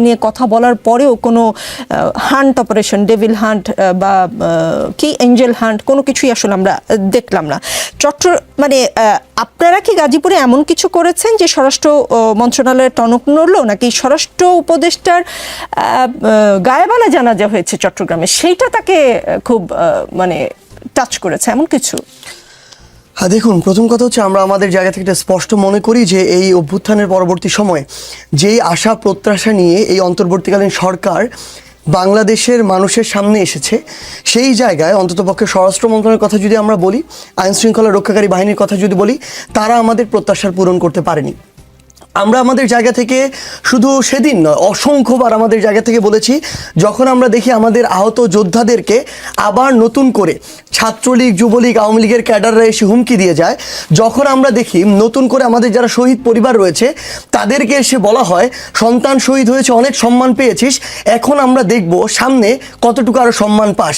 নিয়ে কথা বলার পরেও কোনো হান্ট অপারেশন ডেভিল হান্ট বা কি এঞ্জেল হান্ট কোনো কিছুই আসলে আমরা দেখলাম না। চট্ট মানে আপনারা কি গাজীপুরে এমন কিছু করেছেন যে স্বরাষ্ট্র মন্ত্রণালয়ের টনক নড়লো, নাকি স্বরাষ্ট্র উপদেষ্টার গায়েবালা জানাজা হয়েছে চট্টগ্রামে? সেইটা তাকে খুব মানে টাচ করেছে, এমন কিছু? হ্যাঁ দেখুন, প্রথম কথা হচ্ছে আমরা আমাদের জায়গা থেকে এটা স্পষ্ট মনে করি যে এই অভ্যুত্থানের পরবর্তী সময়ে যেই আশা, প্রত্যাশা নিয়ে এই অন্তর্বর্তীকালীন সরকার বাংলাদেশের মানুষের সামনে এসেছে, সেই জায়গায় অন্ততপক্ষে স্বরাষ্ট্র মন্ত্রণালয়ের কথা যদি আমরা বলি, আইনশৃঙ্খলা রক্ষাকারী বাহিনীর কথা যদি বলি, তারা আমাদের প্রত্যাশার পূরণ করতে পারেনি। আমরা আমাদের জায়গা থেকে শুধু সেদিন নয়, অসংখ্যবার আমাদের জায়গা থেকে বলেছি, যখন আমরা দেখি আমাদের আহত যোদ্ধাদেরকে আবার নতুন করে ছাত্রলীগ, যুবলীগ, আওয়ামী লীগের ক্যাডাররা এসে হুমকি দিয়ে যায়, যখন আমরা দেখি নতুন করে আমাদের যারা শহীদ পরিবার রয়েছে, তাদেরকে এসে বলা হয়, সন্তান শহীদ হয়েছে, অনেক সম্মান পেয়েছিস, এখন আমরা দেখব সামনে কতটুকু আরও সম্মান পাস।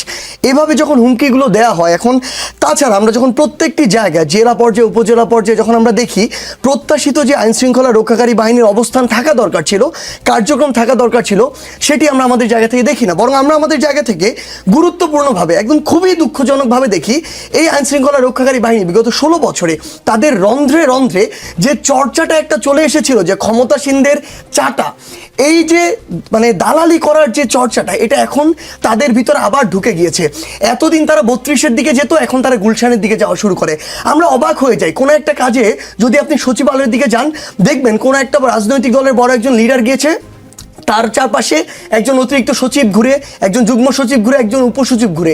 এভাবে যখন হুমকিগুলো দেওয়া হয়, এখন তাছাড়া আমরা যখন প্রত্যেকটি জায়গায়, জেলা পর্যায়ে, উপজেলা পর্যায়ে যখন আমরা দেখি, প্রত্যাশিত যে আইন শৃঙ্খলা রক্ষাকারী বাহিনীর অবস্থান থাকা দরকার ছিল, কার্যক্রম থাকা দরকার ছিল, সেটি আমরা আমাদের জায়গা থেকে দেখি না। বরং আমরা আমাদের জায়গা থেকে গুরুত্বপূর্ণভাবে, একদম খুবই দুঃখজনকভাবে দেখি, এই আইন শৃঙ্খলা রক্ষাকারী বাহিনী বিগত ষোলো বছরে তাদের রন্ধ্রে রন্ধ্রে যে চর্চাটা একটা চলে এসেছিল, যে ক্ষমতাসীনদের চাটা, এই যে মানে দালালি করার যে চর্চাটা, এটা এখন তাদের ভিতর আবার ঢুকে গিয়েছে। এতদিন তারা বত্রিশের দিকে যেত, এখন তারা গুলশানের দিকে যাওয়া শুরু করে। আমরা অবাক হয়ে যাই, কোনো একটা কাজে যদি আপনি সচিবালয়ের দিকে যান, দেখবেন কোনো একটা রাজনৈতিক দলের বড় একজন লিডার গিয়েছে। তার চারপাশে একজন অতিরিক্ত সচিব ঘুরে, একজন যুগ্ম সচিব ঘুরে, একজন উপসচিব ঘুরে।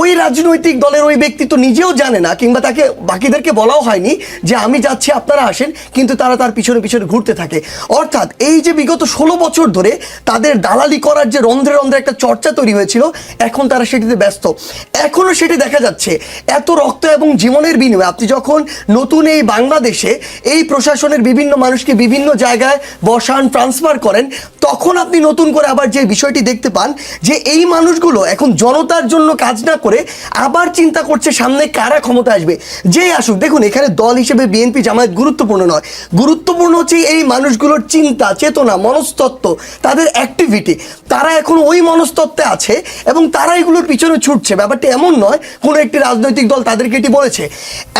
ওই রাজনৈতিক দলের ওই ব্যক্তি তো নিজেও জানে না, কিংবা তাকে, বাকিদেরকে বলাও হয়নি যে আমি যাচ্ছি, আপনারা আসেন, কিন্তু তারা তার পিছনে পিছনে ঘুরতে থাকে। অর্থাৎ এই যে বিগত ষোলো বছর ধরে তাদের দালালি করার যে রন্ধ্রে রন্ধ্রে একটা চর্চা তৈরি হয়েছিল, এখন তারা সেটিতে ব্যস্ত। এখনও সেটি দেখা যাচ্ছে, এত রক্ত এবং জীবনের বিনিময়ে আপনি যখন নতুন এই বাংলাদেশে এই প্রশাসনের বিভিন্ন মানুষকে বিভিন্ন জায়গায় বসান ট্রান্সফার করেন, তখন আপনি নতুন করে আবার যে বিষয়টি দেখতে পান, যে এই মানুষগুলো এখন জনতার জন্য কাজ না করে আবার চিন্তা করছে সামনে কারা ক্ষমতা আসবে। যেই আসুক, দেখুন, এখানে দল হিসেবে বিএনপি জামায়াত গুরুত্বপূর্ণ নয়। গুরুত্বপূর্ণ হচ্ছে এই মানুষগুলোর চিন্তা, চেতনা, মনস্তত্ত্ব, তাদের অ্যাক্টিভিটি তারা এখন ওই মনস্তত্ত্বে আছে এবং তারা এগুলোর পিছনে ছুটছে। ব্যাপারটা এমন নয়, কোনো একটি রাজনৈতিক দল তাদেরকে এটি বলেছে।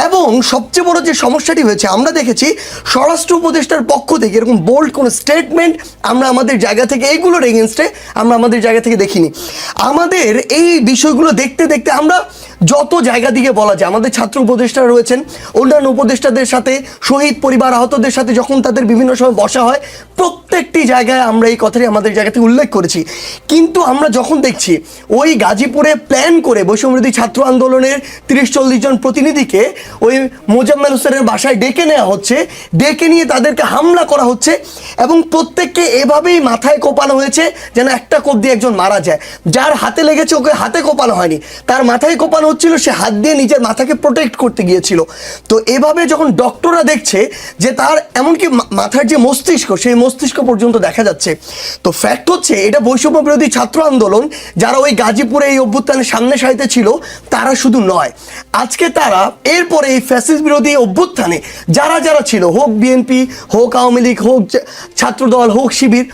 এবং সবচেয়ে বড় যে সমস্যাটি হয়েছে, আমরা দেখেছি স্বরাষ্ট্র উপদেষ্টার পক্ষ থেকে এরকম বোল্ড কোনো স্টেটমেন্ট আমরা আমাদের জায়গা থেকে এইগুলোর এগেনস্টে আমরা আমাদের জায়গা থেকে দেখিনি। আমাদের এই বিষয়গুলো দেখতে দেখতে আমরা যত জায়গা দিকে বলা যায়, আমাদের ছাত্র উপদেষ্টা রয়েছেন, অন্যান্য উপদেষ্টাদের সাথে, শহীদ পরিবার আহতদের সাথে যখন তাদের বিভিন্ন সময় বসা হয়, প্রত্যেকটি জায়গায় আমরা এই কথাটি আমাদের জায়গা থেকে উল্লেখ করেছি। কিন্তু আমরা যখন দেখছি, ওই গাজীপুরে প্ল্যান করে বৈষম্যবিরোধী ছাত্র আন্দোলনের তিরিশ চল্লিশ জন প্রতিনিধিকে ওই মোজাম্মেল হোসেনের বাসায় ডেকে নেওয়া হচ্ছে, ডেকে নিয়ে তাদেরকে হামলা করা হচ্ছে এবং প্রত্যেককে এভাবেই মাথায় কোপানো হয়েছে যেন একটা কোপ দিয়ে একজন মারা যায়। যার হাতে লেগেছে, ওকে হাতে কোপানো হয়নি। তার মাথায় কোপানো হচ্ছিল, সে হাত দিয়ে নিজের মাথাকে প্রোটেক্ট করতে গিয়েছিল। তো এভাবে যখন ডক্টররা দেখছে যে তার এমনকি মাথার যে মস্তিষ্ক, সেই মস্তিষ্ক পর্যন্ত দেখা যাচ্ছে। তো ফ্যাক্ট হচ্ছে, এটা বৈষম্য বিরোধী ছাত্র আন্দোলন, যারা ওই গাজীপুরে এই অভ্যুত্থানের সামনে সারিতে ছিল, তারা শুধু নয়। আজকে তারা এরপরে এই ফ্যাসিস বিরোধী অভ্যুত্থানে, যারা যারা ছিল, হোক বিএনপি হোক আওয়ামী লীগ, হোক ছাত্রদল, হোক শিবির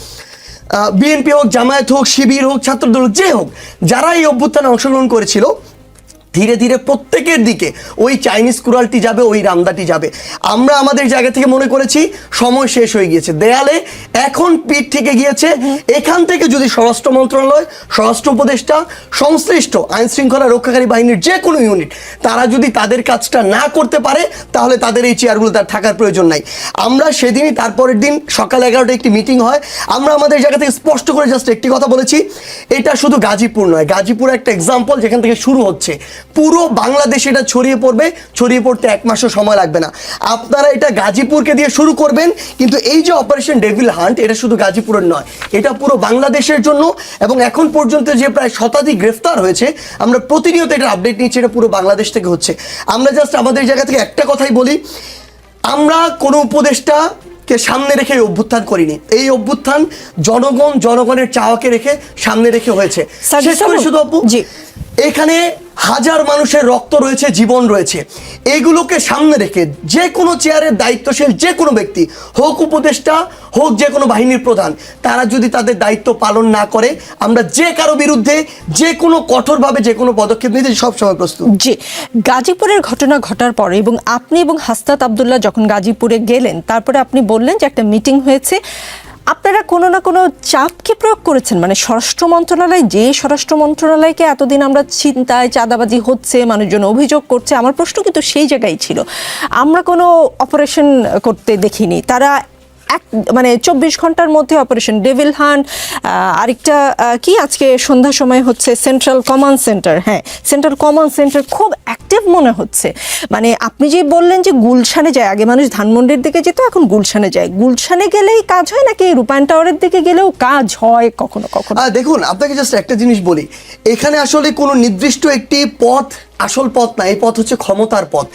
বিএনপি হোক জামায়াত হোক, শিবির হোক, ছাত্রদল, যে হোক, যারা এই অভ্যুত্থানে অংশগ্রহণ করেছিল ধীরে ধীরে প্রত্যেকের দিকে ওই চাইনিজ কুড়ালটি যাবে, ওই রামদাটি যাবে। আমরা আমাদের জায়গা থেকে মনে করেছি সময় শেষ হয়ে গিয়েছে। দেয়ালে এখন পিঠ থেকে গিয়েছে। এখান থেকে যদি স্বরাষ্ট্র মন্ত্রণালয়, স্বরাষ্ট্র উপদেষ্টা, সংশ্লিষ্ট আইন শৃঙ্খলা রক্ষাকারী বাহিনীর যে কোনো ইউনিট তারা যদি তাদের কাজটা না করতে পারে, তাহলে তাদের এই চেয়ারগুলো তার থাকার প্রয়োজন নাই। আমরা সেদিনই তারপরের দিন সকাল এগারোটা একটি মিটিং হয়। আমরা আমাদের জায়গা থেকে স্পষ্ট করে জাস্ট একটি কথা বলেছি। এটা শুধু গাজীপুর নয়, গাজীপুর একটা এক্সাম্পল যেখান থেকে শুরু হচ্ছে। পুরো বাংলাদেশে এটা ছড়িয়ে পড়বে ছড়িয়ে পড়তে এক মাসও সময় লাগবে না। আপনারা এটা গাজীপুরকে দিয়ে শুরু করবেন কিন্তু এই যে অপারেশন ডেভিল হান্ট এটা শুধু গাজীপুরের নয় এটা পুরো বাংলাদেশের জন্য এবং এখন পর্যন্ত যে প্রায় শতাধিক গ্রেফতার হয়েছে আমরা প্রতিনিয়ত এটা আপডেট নিচ্ছি এটা পুরো বাংলাদেশ থেকে হচ্ছে। আমরা জাস্ট আমাদের জায়গা থেকে একটা কথাই বলি আমরা কোনো উপদেষ্টা কে সামনে রেখে এই অভ্যুত্থান করিনি। এই অভ্যুত্থান জনগণ জনগণের চাওয়াকে রেখে সামনে রেখে হয়েছে। শেষ করে শুধু আপু। এখানে হাজার মানুষের রক্ত রয়েছে, জীবন রয়েছে। এগুলোকে সামনে রেখে যে কোনো চেয়ারের দায়িত্বশীল যে কোনো ব্যক্তি, হোক উপদেষ্টা, হোক যে কোনো বাহিনীর প্রধান, তারা যদি তাদের দায়িত্ব পালন না করে, আমরা যে কারও বিরুদ্ধে যে কোনো কঠোরভাবে যে কোনো পদক্ষেপ নিতে সবসময় প্রস্তুত। জি, গাজীপুরের ঘটনা ঘটার পরে এবং আপনি এবং হাসনাত আবদুল্লাহ যখন গাজীপুরে গেলেন, তারপরে আপনি বললেন যে একটা মিটিং হয়েছে। আপনারা কোনো না কোনো চাপকে প্রয়োগ করেছেন? মানে স্বরাষ্ট্র মন্ত্রণালয়, যে স্বরাষ্ট্র মন্ত্রণালয়কে এতদিন আমরা চিন্তায় চাঁদাবাজি হচ্ছে, মানুষজন অভিযোগ করছে, আমার প্রশ্ন কিন্তু সেই জায়গায় ছিল। আমরা কোনো অপারেশন করতে দেখিনি। তারা এক মানে চব্বিশ ঘণ্টার মধ্যে অপারেশন ডেভিল হান্ট আরেকটা কি আজকে সন্ধ্যার সময় হচ্ছে সেন্ট্রাল কমান্ড সেন্টার হ্যাঁ সেন্ট্রাল কমান্ড সেন্টার খুব অ্যাক্টিভ মনে হচ্ছে। মানে আপনি যে বললেন যে গুলশানে যায়, আগে মানুষ ধানমন্ডির দিকে যেত, এখন গুলশানে যায়। গুলশানে গেলেই কাজ হয় নাকি রূপায়ণ টাওয়ারের দিকে গেলেও কাজ হয় কখনো কখনো? দেখুন, আপনাকে জাস্ট একটা জিনিস বলি। এখানে আসলে কোনো নির্দিষ্ট একটি পথ আসল পথ না, এই পথ হচ্ছে ক্ষমতার পথ।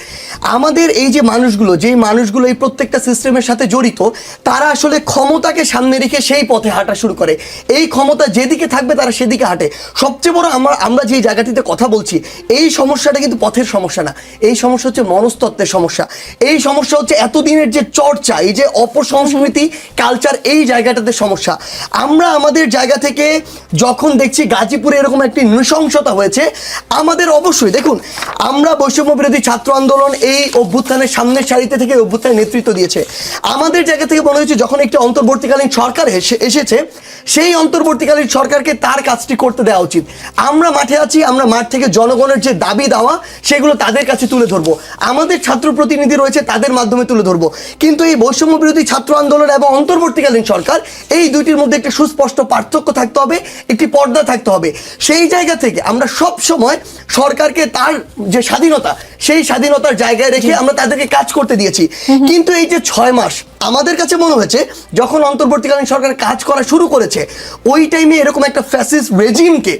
আমাদের এই যে মানুষগুলো, যেই মানুষগুলো এই প্রত্যেকটা সিস্টেমের সাথে জড়িত, তারা আসলে ক্ষমতাকে সামনে রেখে সেই পথে হাঁটা শুরু করে। এই ক্ষমতা যেদিকে থাকবে তারা সেদিকে হাঁটে। সবচেয়ে বড় আমরা আমরা যে জায়গাটিতে কথা বলছি, এই সমস্যাটা কিন্তু পথের সমস্যা না। এই সমস্যা হচ্ছে মনস্তত্ত্বের সমস্যা। এই সমস্যা হচ্ছে এতদিনের যে চর্চা, এই যে অপসংস্কৃতি কালচার এই জায়গাটাতে সমস্যা। আমরা আমাদের জায়গা থেকে যখন দেখছি গাজীপুরে এরকম একটি নৃশংসতা হয়েছে, আমাদের অবশ্যই, দেখুন আমরা বৈষম্য বিরোধী ছাত্র আন্দোলন এই অভ্যুত্থানের সামনের সারিতে থেকে অভ্যুত্থানের নেতৃত্ব দিয়েছে। আমাদের জায়গা থেকে মনে হয়েছে, যখন একটি অন্তর্বর্তীকালীন সরকার এসে- এসেছে, সেই অন্তর্বর্তীকালীন সরকারকে তার কাজটি করতে দেওয়া উচিত। আমরা মাঠে আছি, আমরা মাঠ থেকে জনগণের যে দাবি দেওয়া, সেগুলো তাদের কাছে তুলে ধরবো। আমাদের ছাত্র প্রতিনিধি রয়েছে, তাদের মাধ্যমে তুলে ধরবো। কিন্তু এই বৈষম্য বিরোধী ছাত্র আন্দোলন এবং অন্তর্বর্তীকালীন সরকার, এই দুইটির মধ্যে একটি সুস্পষ্ট পার্থক্য থাকতে হবে, একটি পর্দা থাকতে হবে। সেই জায়গা থেকে আমরা সব সময় সরকারকে তার যে স্বাধীনতা সেই স্বাধীনতার জায়গায় রেখে আমরা তাদেরকে কাজ করতে দিয়েছি। কিন্তু এই যে ছয় মাস আমাদের কাছে মনে হয়েছে যখন অন্তর্বর্তীকালীন সরকার কাজ করা শুরু করেছে ওই টাইমে এরকম একটা ফ্যাসিস রেজিমকে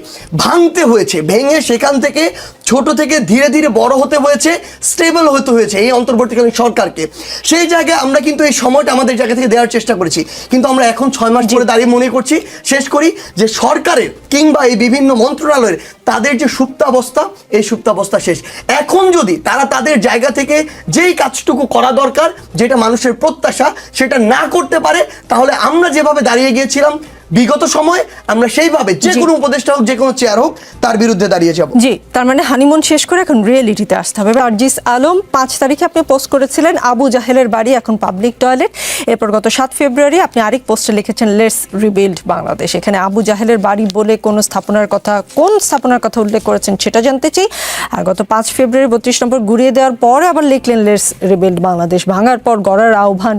ভাঙতে হয়েছে ভেঙে সেখান থেকে ছোট থেকে ধীরে ধীরে বড় হতে হয়েছে স্টেবল হতে হয়েছে এই অন্তর্বর্তীকালীন সরকারকে। সেই জায়গায় আমরা কিন্তু এই সময়টা আমাদের জায়গা থেকে দেওয়ার চেষ্টা করেছি। কিন্তু আমরা এখন ছয় মাস ধরে দাঁড়িয়ে মনে করছি শেষ করি যে সরকারের কিংবা এই বিভিন্ন মন্ত্রণালয়ের তাদের যে সুপ্তাবস্থা এই সুপ্তাবস্থা শেষ। এখন যদি তারা তাদের জায়গা থেকে যেই কাজটুকু করা দরকার, যেটা মানুষের প্রত্যাশা, সেটা না করতে পারে, তাহলে আমরা যেভাবে দাঁড়িয়ে গিয়েছিলাম বিগত সময় আমরা সেইভাবে যে। কোনো উপদেষ্টা হোক যে কোনো চেয়ার হোক তার বিরুদ্ধে দাঁড়িয়ে যাব। জি তার মানে হানিমুন শেষ করে এখন রিয়েলিটিতে আসতে হবে। আরজিস আলম পাঁচ তারিখে আপনি পোস্ট করেছিলেন আবু জাহেলের বাড়ি এখন পাবলিক টয়লেট এরপর গত সাত ফেব্রুয়ারি আপনি আরেক পোস্টে লিখেছেন লেটস রিবিল্ড বাংলাদেশ এখানে আবু জাহেলের বাড়ি বলে কোন স্থাপনার কথা কোন স্থাপনার কথা উল্লেখ করেছেন সেটা জানতে চাই। আর গত পাঁচ ফেব্রুয়ারি বত্রিশ নম্বর ঘুরিয়ে দেওয়ার পরে আবার লিখলেন লেটস রিবিল্ড বাংলাদেশ ভাঙার পর গড়ার আহ্বান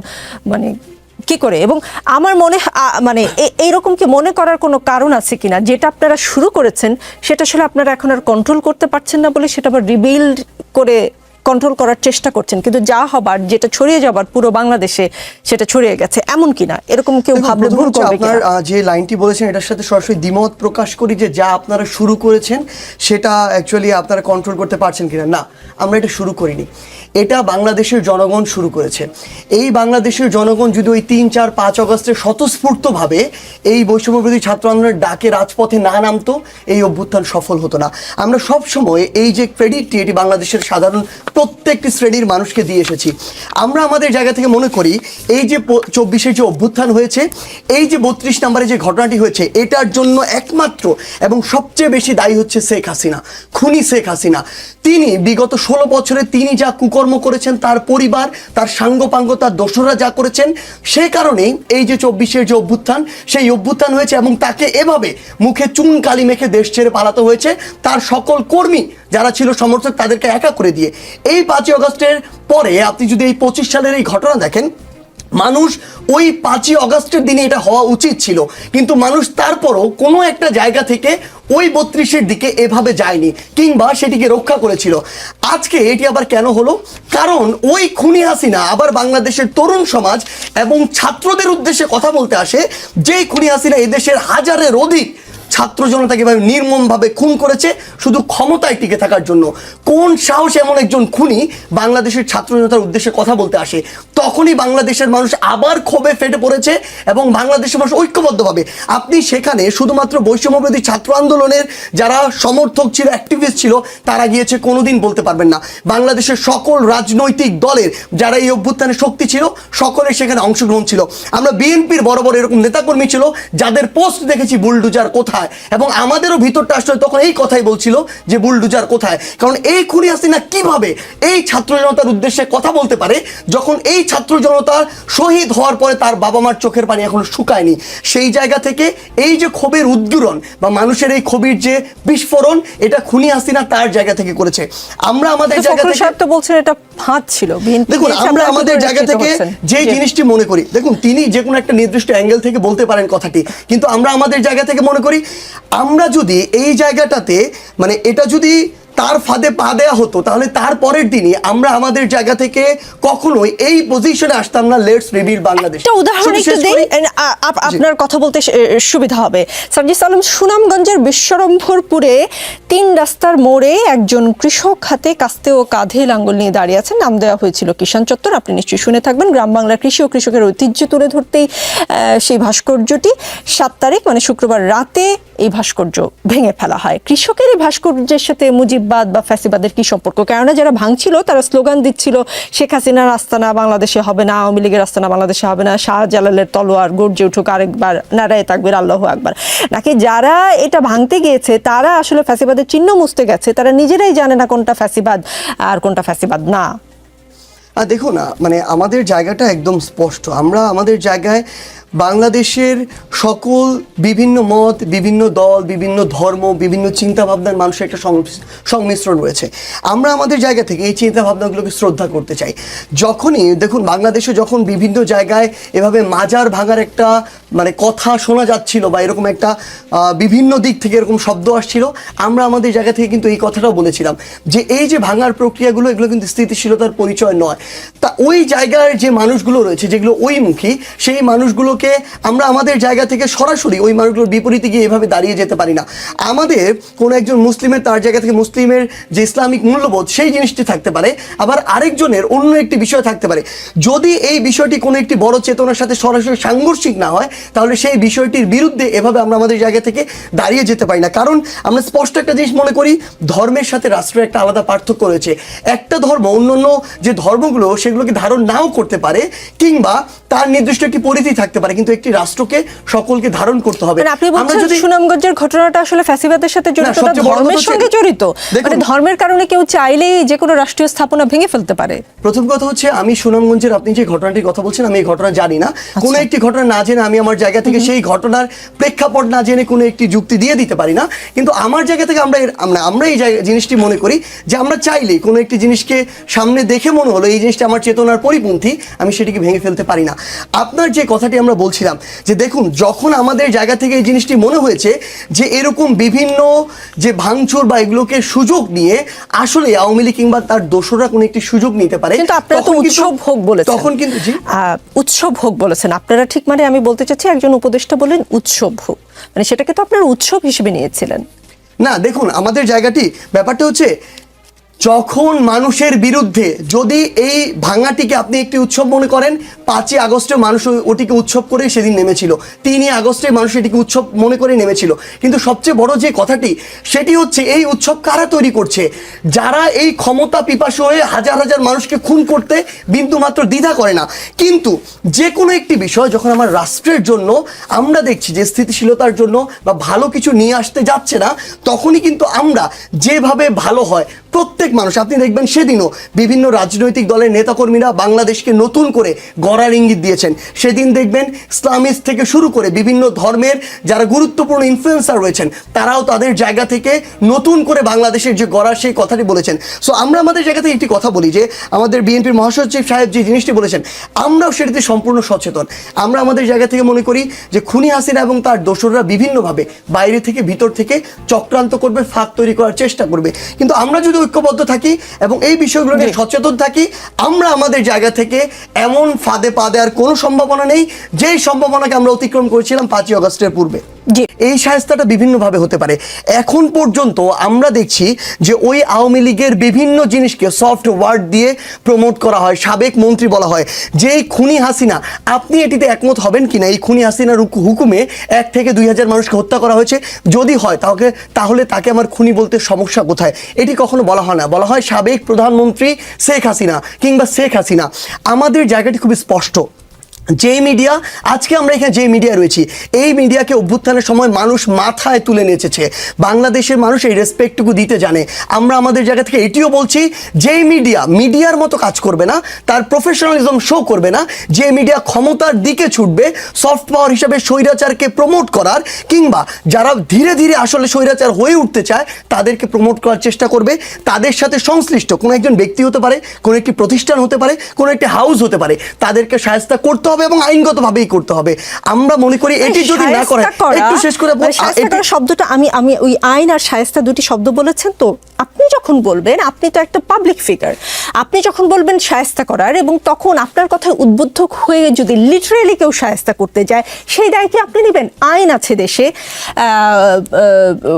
মানে কি করে? এবং আমার মনে মানে এইরকম কি মনে করার কোনো কারণ আছে কিনা? যেটা আপনারা শুরু করেছেন সেটা আসলে আপনারা এখন আর কন্ট্রোল করতে পারছেন না বলে সেটা আবার রিবিল্ড করে কন্ট্রোল করার চেষ্টা করছেন। কিন্তু যা হবার যেটা ছড়িয়ে যাবার পুরো বাংলাদেশে সেটা ছড়িয়ে গেছে। এমন কিনা? এরকম কেউ ভাবলে ভুল করবে আপনার যে লাইনটি বলেছেন এটার সাথে সরাসরি দ্বিমত প্রকাশ করি যে যা আপনারা শুরু করেছেন সেটা অ্যাকচুয়ালি আপনারা কন্ট্রোল করতে পারছেন কিনা? না আমরা এটা শুরু করিনি। এটা বাংলাদেশের জনগণ শুরু করেছে। এই বাংলাদেশের জনগণ যদি ওই তিন, চার, পাঁচ অগস্টে স্বতঃস্ফূর্তভাবে এই বৈষম্যবিরোধী ছাত্র আন্দোলনের ডাকে রাজপথে না নামতো, এই অভ্যুত্থান সফল হতো না। আমরা সব সময় এই যে ক্রেডিটটি এটি বাংলাদেশের সাধারণ প্রত্যেকটি শ্রেণির মানুষকে দিয়ে এসেছি। আমরা আমাদের জায়গা থেকে মনে করি, এই যে চব্বিশে যে অভ্যুত্থান হয়েছে, এই যে বত্রিশ নম্বরে যে ঘটনাটি হয়েছে, এটার জন্য একমাত্র এবং সবচেয়ে বেশি দায়ী হচ্ছে শেখ হাসিনা, খুনি শেখ হাসিনা। তিনি বিগত ষোলো বছরে তিনি যা কুকর্ম করেছেন, তার পরিবার, তার সাঙ্গপাঙ্গ তার দোসররা যা করেছেন, সে কারণেই এই যে চব্বিশের যে অভ্যুত্থান, সেই অভ্যুত্থান হয়েছে এবং তাকে এভাবে মুখে চুন কালি মেখে দেশ ছেড়ে পালাতে হয়েছে। তার সকল কর্মী যারা ছিল সমর্থক, তাদেরকে একা করে দিয়ে এই পাঁচই অগস্টের পরে আপনি যদি এই পঁচিশ সালের এই ঘটনা দেখেন মানুষ ওই পাঁচই অগস্টের দিনে এটা হওয়া উচিত ছিল। কিন্তু মানুষ তারপরও কোনো একটা জায়গা থেকে ওই বত্রিশের দিকে এভাবে যায়নি কিংবা সেটিকে রক্ষা করেছিল। আজকে এটি আবার কেন হলো? কারণ ওই খুনি হাসিনা আবার বাংলাদেশের তরুণ সমাজ এবং ছাত্রদের উদ্দেশ্যে কথা বলতে আসে, যেই খুনি হাসিনা এদেশের হাজারের অধিক ছাত্র জনতাকে এভাবে নির্মমভাবে খুন করেছে, শুধু ক্ষমতায় টিকে থাকার জন্য। কোন সাহস এমন একজন খুনি বাংলাদেশের ছাত্র জনতার উদ্দেশ্যে কথা বলতে আসে? তখনই বাংলাদেশের মানুষ আবার ক্ষোভে ফেটে পড়েছে এবং বাংলাদেশের মানুষ ঐক্যবদ্ধভাবে। আপনি সেখানে শুধুমাত্র বৈষম্যবিরোধী ছাত্র আন্দোলনের যারা সমর্থক ছিল অ্যাক্টিভিস্ট ছিল, তারা গিয়েছে কোনোদিন বলতে পারবেন না। বাংলাদেশের সকল রাজনৈতিক দলের যারা এই অভ্যুত্থানে শক্তি ছিল, সকলের সেখানে অংশগ্রহণ ছিল। আমরা বিএনপির বড় বড় এরকম নেতাকর্মী ছিল, যাদের পোস্ট দেখেছি বুলডুজার কোথায়? এবং আমাদেরও ভিতরটা আসলে তখন এই কথাই বলছিল যে বুলডুজার কোথায়? কারণ এই খুনি হাসিনা কীভাবে এই ছাত্র জনতার উদ্দেশ্যে কথা বলতে পারে? যখন এই ছাত্র জনতা শহীদ হওয়ার পরে তার বাবা মার চোখের পানি এখনও শুকায়নি সেই জায়গা থেকে এই যে ক্ষোভের উদ্গীরণ বা মানুষের এই ক্ষোভের যে বিস্ফোরণ এটা খুনি হাসিনা তার জায়গা থেকে করেছে। আমরা আমাদের জায়গা ফখরুল থেকে সাহেব তো বলছেন এটা ফাঁদ ছিল দেখুন আমরা আমাদের জায়গা থেকে যে জিনিসটি মনে করি দেখুন তিনি যে কোনো একটা নির্দিষ্ট অ্যাঙ্গেল থেকে বলতে পারেন কথাটি কিন্তু আমরা আমাদের জায়গা থেকে মনে করি আমরা যদি এই জায়গাটাতে মানে এটা যদি তার ফাঁদে পা দেওয়া হতো তাহলে তার পরের দিনই আমরা আমাদের জায়গা থেকে কখনোই এই পজিশনে আসতাম না লেটস রিভিল বাংলাদেশ একটা উদাহরণ একটু আপ- আপনার কথা বলতে সুবিধা হবে। সার্জিস আলম সুনামগঞ্জের বিশ্বরম্ভরপুরে তিন রাস্তার মোড়ে একজন কৃষক হাতে কাস্তে ও কাঁধে লাঙ্গল নিয়ে দাঁড়িয়ে আছেন। নাম দেওয়া হয়েছিল কিষান চত্বর। আপনি নিশ্চয়ই শুনে থাকবেন। গ্রাম বাংলার কৃষি ও কৃষকের ঐতিহ্য তুলে ধরতেই সেই ভাস্কর্যটি সাত তারিখ মানে শুক্রবার রাতে এই ভাস্কর্য ভেঙে ফেলা হয়। কৃষকের এই ভাস্কর্যের সাথে মুজিববাদ বা ফ্যাসিবাদের কি সম্পর্ক? কেননা যারা ভাঙছিল, তারা স্লোগান দিচ্ছিল, শেখ হাসিনার আস্তানা বাংলাদেশে হবে না, আওয়ামী লীগের আস্তানা বাংলাদেশে হবে না, শাহজালালের তলোয়ার গর্জে উঠুক আরেকবার, নারায় তাকবির, আল্লাহ আকবার। নাকি যারা এটা ভাঙতে গিয়েছে, তারা আসলে ফ্যাসিবাদের চিহ্ন মুছতে গেছে, তারা নিজেরাই জানে না কোনটা ফ্যাসিবাদ আর কোনটা ফ্যাসিবাদ না? দেখো না মানে আমাদের জায়গাটা একদম স্পষ্ট। আমরা আমাদের জায়গায় বাংলাদেশের সকল বিভিন্ন মত, বিভিন্ন দল, বিভিন্ন ধর্ম, বিভিন্ন চিন্তা ভাবনার মানুষের একটা সংমিশ- সংমিশ্রণ রয়েছে। আমরা আমাদের জায়গা থেকে এই চিন্তা ভাবনাগুলোকে শ্রদ্ধা করতে চাই। যখনই, দেখুন, বাংলাদেশে যখন বিভিন্ন জায়গায় এভাবে মাজার ভাঙার একটা মানে কথা শোনা যাচ্ছিল বা এরকম একটা বিভিন্ন দিক থেকে এরকম শব্দ আসছিল, আমরা আমাদের জায়গা থেকে কিন্তু এই কথাটাও বলেছিলাম যে, এই যে ভাঙার প্রক্রিয়াগুলো, এগুলো কিন্তু স্থিতিশীলতার পরিচয় নয়। তা ওই জায়গার যে মানুষগুলো রয়েছে, যেগুলো ওইমুখী, সেই মানুষগুলোকে আমরা আমাদের জায়গা থেকে সরাসরি ওই মানুষগুলোর বিপরীতে গিয়ে এভাবে দাঁড়িয়ে যেতে পারি না। আমাদের কোনো একজন মুসলিমের তার জায়গা থেকে মুসলিমের যে ইসলামিক মূল্যবোধ, সেই জিনিসটি থাকতে পারে। আবার আরেকজনের অন্য একটি বিষয় থাকতে পারে। যদি এই বিষয়টি কোনো একটি বড় চেতনার সাথে সরাসরি সাংঘর্ষিক না হয়, তাহলে সেই বিষয়টির বিরুদ্ধে এভাবে আমরা আমাদের জায়গা থেকে দাঁড়িয়ে যেতে পারি না। কারণ আমরা স্পষ্ট একটা জিনিস মনে করি, ধর্মের সাথে রাষ্ট্রের একটা আলাদা পার্থক্য রয়েছে। একটা ধর্ম অন্যান্য যে ধর্মগুলো, সেগুলোকে ধারণ নাও করতে পারে, কিংবা তার নির্দিষ্ট একটি পরিধি থাকতে পারে। কিন্তু একটি রাষ্ট্রকে সকলকে ধারণ করতে হবে। মানে আপনি আমরা বলছেন যদি সুনামগঞ্জের ঘটনাটা আসলে ফ্যাসিবাদের সাথে জড়িত না সবচেয়ে বড় কথা ধর্মের সঙ্গে জড়িত? মানে ধর্মের কারণে কেউ চাইলেই যে কোনো রাষ্ট্রীয় স্থাপনা ভেঙে ফেলতে পারে। প্রথম কথা হচ্ছে আমি সুনামগঞ্জের আপনি যে ঘটনাটির কথা বলছেন আমি এই ঘটনা জানি না। আচ্ছা। কোনো একটি ঘটনা না জেনে আমি আমার জায়গা থেকে সেই ঘটনার প্রেক্ষাপট না জেনে কোনো একটি যুক্তি দিয়ে দিতে পারি না। কিন্তু আমার জায়গা থেকে আমরা আমরা আমরা এই জিনিসটি মনে করি যে আমরা চাইলেই কোনো একটি জিনিসকে সামনে দেখে মনে হলো এই জিনিসটা আমার চেতনার পরিপন্থী আমি সেটিকে ভেঙে ফেলতে পারি না। আপনার যে কথাটি আমরা বলছিলাম যে দেখুন যখন আমাদের জায়গা থেকে এই জিনিসটি মনে হয়েছে যে এরকম বিভিন্ন যে ভাঙচুর বা এগুলোকে সুযোগ নিয়ে আসলে আওয়ামী লীগ কিংবা তার দোসররা কোনো একটি সুযোগ নিতে পারে কিন্তু আপনারা তো উৎসব হোক বলেছেন। তখন কিন্তু উৎসব হোক বলেছেন। আপনারা ঠিক মানে আমি বলতে চাচ্ছি একজন উপদেষ্টা বলেন উৎসব হোক মানে সেটাকে তো আপনারা উৎসব হিসেবে নিয়েছিলেন। না দেখুন আমাদের জায়গাটি ব্যাপারটা হচ্ছে যখন মানুষের বিরুদ্ধে যদি এই ভাঙাটিকে আপনি একটি উৎসব মনে করেন, পাঁচই আগস্টে মানুষ ওটিকে উৎসব করে সেদিন নেমেছিল। তিনই আগস্টে মানুষ এটিকে উৎসব মনে করে নেমেছিল। কিন্তু সবচেয়ে বড় যে কথাটি, সেটি হচ্ছে এই উৎসব কারা তৈরি করছে? যারা এই ক্ষমতা পিপাসু হয়ে হাজার হাজার মানুষকে খুন করতে বিন্দুমাত্র দ্বিধা করে না। কিন্তু যে কোনো একটি বিষয় যখন আমার রাষ্ট্রের জন্য, আমরা দেখছি যে স্থিতিশীলতার জন্য বা ভালো কিছু নিয়ে আসতে যাচ্ছে না, তখনই কিন্তু আমরা যেভাবে ভালো হয় প্রত্যেক মানুষ, আপনি দেখবেন সেদিনও বিভিন্ন রাজনৈতিক দলের নেতাকর্মীরা বাংলাদেশকে নতুন করে গড়ার ইঙ্গিত দিয়েছেন। সেদিন দেখবেন ইসলামিস্ট থেকে শুরু করে বিভিন্ন ধর্মের যারা গুরুত্বপূর্ণ ইনফ্লুয়েন্সার রয়েছেন, তারাও তাদের জায়গা থেকে নতুন করে বাংলাদেশের যে গড়ার সেই কথাটি বলেছেন। সো আমরা আমাদের জায়গা থেকে একটি কথা বলি যে, আমাদের বিএনপির মহাসচিব সাহেব যে জিনিসটি বলেছেন, আমরাও সেটিতে সম্পূর্ণ সচেতন। আমরা আমাদের জায়গা থেকে মনে করি যে, খুনি হাসিনা এবং তার দোসররা বিভিন্নভাবে বাইরে থেকে, ভিতর থেকে চক্রান্ত করবে ফাঁক তৈরি করার চেষ্টা করবে। কিন্তু আমরা যদি ঐক্যবদ্ধ থাকি এবং এই বিষয়গুলো নিয়ে সচেতন থাকি আমরা আমাদের জায়গা থেকে এমন ফাঁদে পা দেওয়ার কোনো সম্ভাবনা নেই যেই সম্ভাবনাকে আমরা অতিক্রম করেছিলাম পাঁচই অগস্টের পূর্বে। জি। এই সাহেস্তাটা বিভিন্নভাবে হতে পারে। এখন পর্যন্ত আমরা দেখছি যে ওই আওয়ামী লীগের বিভিন্ন জিনিসকে সফট ওয়ার্ড দিয়ে প্রমোট করা হয়, সাবেক মন্ত্রী বলা হয়। যে এই খুনি হাসিনা, আপনি এটিতে একমত হবেন কিনা? এই খুনি হাসিনার হুকুমে এক থেকে দুই হাজার মানুষকে হত্যা করা হয়েছে। যদি হয়, তাহলে তাহলে তাকে আমার খুনি বলতে সমস্যা কোথায়? এটি কখনো বলা হয় না। বলা হয় সাবেক প্রধানমন্ত্রী শেখ হাসিনা কিংবা শেখ হাসিনা। আমাদের জায়গাটি খুবই স্পষ্ট। যেই মিডিয়া আজকে আমরা এখানে যে মিডিয়া রয়েছি, এই মিডিয়াকে অভ্যুত্থানের সময় মানুষ মাথায় তুলে নেচেছে বাংলাদেশের মানুষ এই রেসপেক্টটুকু দিতে জানে। আমরা আমাদের জায়গা থেকে এটিও বলছি, যেই মিডিয়া মিডিয়ার মতো কাজ করবে না, তার প্রফেশনালিজম শো করবে না, যে মিডিয়া ক্ষমতার দিকে ছুটবে সফট পাওয়ার হিসাবে স্বৈরাচারকে প্রমোট করার, কিংবা যারা ধীরে ধীরে আসলে স্বৈরাচার হয়ে উঠতে চায়, তাদেরকে প্রমোট করার চেষ্টা করবে, তাদের সাথে সংশ্লিষ্ট কোনো একজন ব্যক্তি হতে পারে, কোনো একটি প্রতিষ্ঠান হতে পারে, কোনো একটি হাউস হতে পারে, তাদেরকে সাহায্য করতে হবে এবং আইনগতভাবেই করতে হবে। আমরা মনে করি এটি যদি না করে একটু শেষ করে মানে এটি- শব্দটা আমি আমি ওই আইন আর শায়েস্তা দুটি শব্দ বলেছেন তো আপনি যখন বলবেন আপনি তো একটা পাবলিক ফিগার আপনি যখন বলবেন শায়েস্তা করার এবং তখন আপনার কথায় উদ্বুদ্ধ হয়ে যদি লিটারেলি কেউ শায়েস্তা করতে যায় সেই দায় কি আপনি নেবেন? আইন আছে দেশে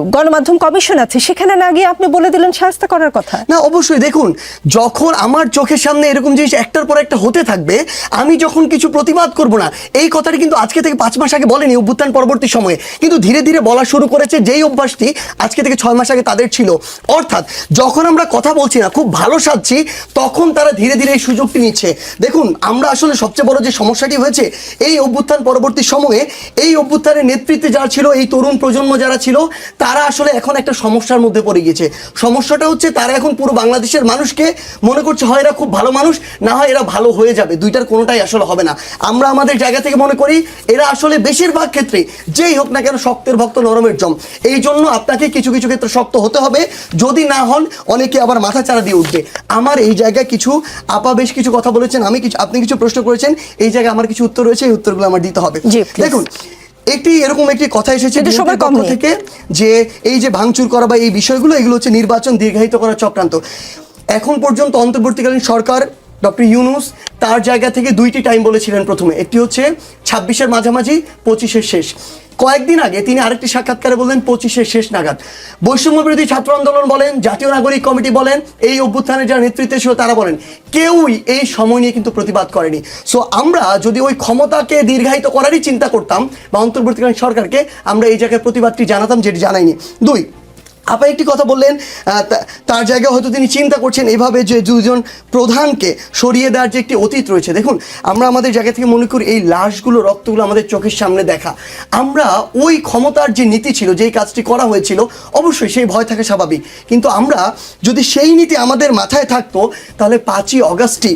গণমাধ্যম কমিশন আছে সেখানে না গিয়ে আপনি বলে দিলেন শায়েস্তা করার কথা। না অবশ্যই। দেখুন যখন আমার চোখের সামনে এরকম জিনিস একটার পর একটা হতে থাকবে আমি যখন কিছু প্রতিবাদ করব না। এই কথাটি কিন্তু আজকে থেকে পাঁচ মাস আগে বলেনি অভ্যুত্থান পরবর্তী সময়ে। কিন্তু ধীরে ধীরে বলা শুরু করেছে যেই অভ্যাসটি আজকে থেকে ছয় মাস আগে তাদের ছিল। অর্থাৎ যখন আমরা কথা বলছি না, খুব ভালো সাজছি, তখন তারা ধীরে ধীরে এই সুযোগটি নিচ্ছে। দেখুন, আমরা আসলে সবচেয়ে বড় যে সমস্যাটি হয়েছে, এই অভ্যুত্থান পরবর্তী সময়ে এই অভ্যুত্থানের নেতৃত্বে যারা ছিল, এই তরুণ প্রজন্ম যারা ছিল, তারা আসলে এখন একটা সমস্যার মধ্যে পড়ে গিয়েছে। সমস্যাটা হচ্ছে তারা এখন পুরো বাংলাদেশের মানুষকে মনে করছে, হয় এরা খুব ভালো মানুষ, না হয় এরা ভালো হয়ে যাবে। দুইটার কোনোটাই আসলে হবে না। আমরা আমাদের জায়গা থেকে মনে করি এরা আসলে বেশিরভাগ ক্ষেত্রে যেই হোক না কেন শক্তের ভক্ত নরমের জম। এই জন্য আপনাকে কিছু কিছু ক্ষেত্রে শক্ত হতে হবে। যদি না হন অনেকে আবার মাথা চারা দিয়ে উঠবে। আমার এই জায়গায় কিছু আপা বেশ কিছু কথা বলেছেন আমি কিছু আপনি কিছু প্রশ্ন করেছেন এই জায়গায় আমার কিছু উত্তর রয়েছে এই উত্তরগুলো আমার দিতে হবে। দেখুন একটি এরকম একটি কথা এসেছে সময় বিএনপির কম থেকে যে এই যে ভাঙচুর করা বা এই বিষয়গুলো এগুলো হচ্ছে নির্বাচন দীর্ঘায়িত করার চক্রান্ত। এখন পর্যন্ত অন্তর্বর্তীকালীন সরকার ডক্টর ইউনুস তার জায়গা থেকে দুইটি টাইম বলেছিলেন প্রথমে। একটি হচ্ছে ছাব্বিশের মাঝামাঝি, পঁচিশের শেষ। কয়েকদিন আগে তিনি আরেকটি সাক্ষাৎকারে বললেন, পঁচিশের শেষ নাগাদ। বৈষম্য বিরোধী ছাত্র আন্দোলন বলেন, জাতীয় নাগরিক কমিটি বলেন, এই অভ্যুত্থানের যারা নেতৃত্বে ছিল তারা বলেন, কেউই এই সময় নিয়ে কিন্তু প্রতিবাদ করেনি। সো আমরা যদি ওই ক্ষমতাকে দীর্ঘায়িত করারই চিন্তা করতাম, বা অন্তর্বর্তীকালীন সরকারকে, আমরা এই জায়গায় প্রতিবাদটি জানাতাম যেটি জানাইনি। দুই আপা একটি কথা বললেন তার জায়গায় হয়তো তিনি চিন্তা করছেন এভাবে যে দুজন প্রধানকে সরিয়ে দেওয়ার যে একটি অতীত রয়েছে। দেখুন, আমরা আমাদের জায়গা থেকে মনে করি এই লাশগুলো, রক্তগুলো আমাদের চোখের সামনে দেখা। আমরা ওই ক্ষমতার যে নীতি ছিল, যেই কাজটি করা হয়েছিল, অবশ্যই সেই ভয় থাকা স্বাভাবিক। কিন্তু আমরা যদি সেই নীতি আমাদের মাথায় থাকতো, তাহলে পাঁচই অগাস্টই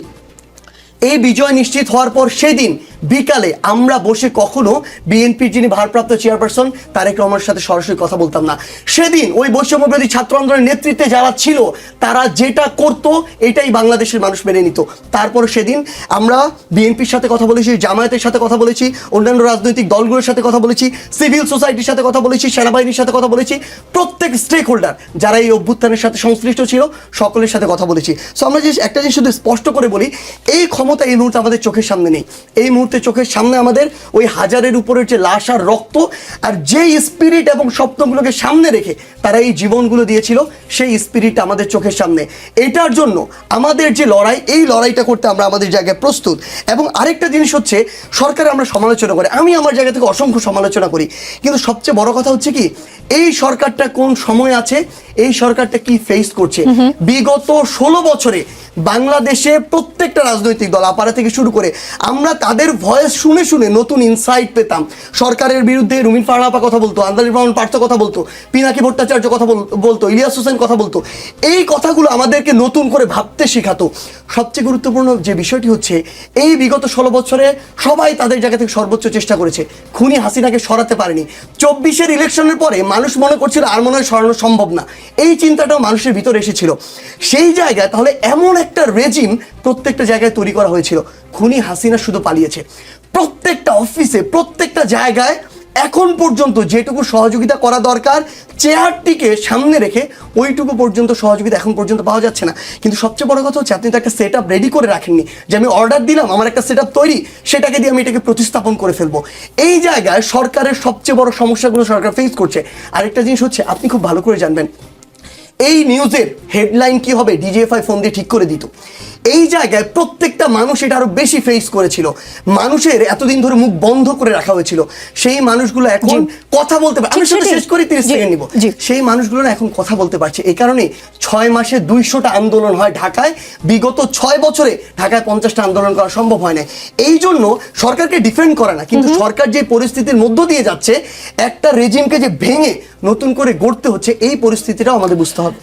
এই বিজয় নিশ্চিত হওয়ার পর সেদিন বিকালে আমরা বসে কখনো বিএনপির যিনি ভারপ্রাপ্ত চেয়ারপারসন তারেক রহমানের সাথে সরাসরি কথা বলতাম না। সেদিন ওই বৈষম্যবিরোধী ছাত্র আন্দোলনের নেতৃত্বে যারা ছিল, তারা যেটা করত, এটাই বাংলাদেশের মানুষ মেনে নিত। তারপর সেদিন আমরা বিএনপির সাথে কথা বলেছি, জামায়াতের সাথে কথা বলেছি, অন্যান্য রাজনৈতিক দলগুলোর সাথে কথা বলেছি, সিভিল সোসাইটির সাথে কথা বলেছি, সেনাবাহিনীর সাথে কথা বলেছি, প্রত্যেক স্টেক হোল্ডার যারা এই অভ্যুত্থানের সাথে সংশ্লিষ্ট ছিল, সকলের সাথে কথা বলেছি। সো আমরা যে একটা জিনিস শুধু স্পষ্ট করে বলি, এই ক্ষমতা এই মুহূর্তে আমাদের চোখের সামনে নেই। এই মুহূর্তে চোখের সামনে আমাদের ওই হাজারের উপরের যে লাশ আর রক্ত আর যেই স্পিরিট এবং স্বপ্নগুলোকে সামনে রেখে তারা এই জীবনগুলো দিয়েছিল সেই স্পিরিট আমাদের চোখের সামনে। এটার জন্য আমাদের যে লড়াই এই লড়াইটা করতে আমরা আমাদের জায়গায় প্রস্তুত। এবং আরেকটা জিনিস হচ্ছে সরকার আমরা সমালোচনা করি। আমি আমার জায়গা থেকে অসংখ্য সমালোচনা করি। কিন্তু সবচেয়ে বড় কথা হচ্ছে কি এই সরকারটা কোন সময় আছে এই সরকারটা কি ফেস করছে? বিগত ষোলো বছরে বাংলাদেশে প্রত্যেকটা রাজনৈতিক দল আপারা থেকে শুরু করে আমরা তাদের ভয়েস শুনে শুনে নতুন ইনসাইট পেতাম। সরকারের বিরুদ্ধে রুমিন ফারহাপা কথা বলতো আন্দালির রহমান পার্থ কথা বলতো, পিনাকি ভট্টাচার্য কথা বলতো, ইলিয়াস হোসেন কথা বলতো। এই কথাগুলো আমাদেরকে নতুন করে ভাবতে শেখাতো। সবচেয়ে গুরুত্বপূর্ণ যে বিষয়টি হচ্ছে, এই বিগত ষোলো বছরে সবাই তাদের জায়গা থেকে সর্বোচ্চ চেষ্টা করেছে। খুনি হাসিনাকে সরাতে পারেনি। চব্বিশের ইলেকশনের পরে মানুষ মনে করছিল আর মনে হয় সরানো সম্ভব না। এই চিন্তাটাও মানুষের ভিতরে এসেছিল। সেই জায়গায় তাহলে এমন একটা রেজিম প্রত্যেকটা জায়গায় তৈরি করা হয়েছিল। খুনি হাসিনা শুধু পালিয়েছে। প্রত্যেকটা অফিসে প্রত্যেকটা জায়গায় এখন পর্যন্ত যেটুকু সহযোগিতা করা দরকার চেয়ারটিকে সামনে রেখে ওইটুকু পর্যন্ত সহযোগিতা এখন পর্যন্ত পাওয়া যাচ্ছে না। কিন্তু সবচেয়ে বড় কথা হচ্ছে, আপনি তো একটা সেট আপ রেডি করে রাখেননি। যে আমি অর্ডার দিলাম, আমার একটা সেট আপ তৈরি, সেটাকে দিয়ে আমি এটাকে প্রতিস্থাপন করে ফেলব। এই জায়গায় সরকারের সবচেয়ে বড় সমস্যাগুলো সরকার ফেস করছে। আরেকটা জিনিস হচ্ছে, আপনি খুব ভালো করে জানবেন, এই নিউজের হেডলাইন কি হবে? ডিজিএফআই ফোন দিয়ে ঠিক করে দিত এই জায়গায় প্রত্যেকটা মানুষ এটা আরও বেশি ফেস করেছিল। মানুষের এতদিন ধরে মুখ বন্ধ করে রাখা হয়েছিল। সেই মানুষগুলো এখন কথা বলতে পারে আমি সেটাই। শেষ করি তিরিশ সেকেন্ড নিব। সেই মানুষগুলো না এখন কথা বলতে পারছে। এই কারণে ছয় মাসে দুইশোটা আন্দোলন হয় ঢাকায়। বিগত ছয় বছরে ঢাকায় পঞ্চাশটা আন্দোলন করা সম্ভব হয় না এই জন্য সরকারকে ডিফেন্ড করে না। কিন্তু সরকার যে পরিস্থিতির মধ্য দিয়ে যাচ্ছে একটা রেজিমকে যে ভেঙে নতুন করে গড়তে হচ্ছে এই পরিস্থিতিটাও আমাদের বুঝতে হবে।